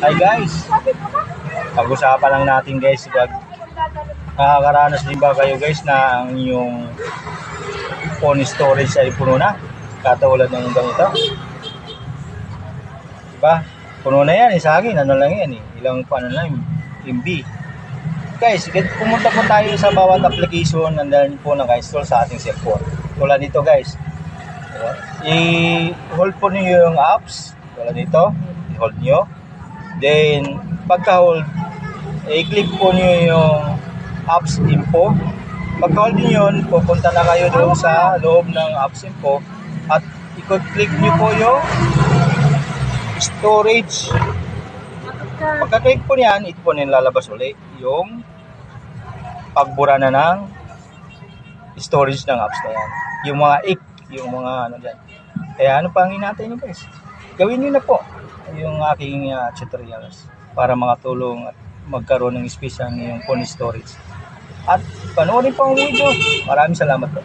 Hi guys, pag-usapan lang natin guys, pag nakakaranas din ba kayo guys na ang inyong phone storage ay puno na? Katulad ng ganito. Diba? Puno na yan, eh, sa akin, ano lang yan eh. Ilang ano lang, MB. Guys, pumunta po tayo sa bawat application na nandun po naka-install sa ating cellphone. Tulad nito guys. Diba? I-hold po niyo yung apps. Tulad nito. I-hold niyo. Then, pagka-hold, i-click po niyo yung apps info. Pagka-hold niyo yun, pupunta na kayo doon sa loob ng apps info at i-click niyo po yung storage. Pagka-click po niyan, ito po nilalabas ulit yung pagbura na ng storage ng apps na yan. Yung mga ik, yung mga ano dyan. Kaya ano pang hinatay nyo guys? Gawin nyo na po yung aking uh, tutorials para makatulong at magkaroon ng space ang iyong phone storage. At panoorin po ang video. Maraming salamat po.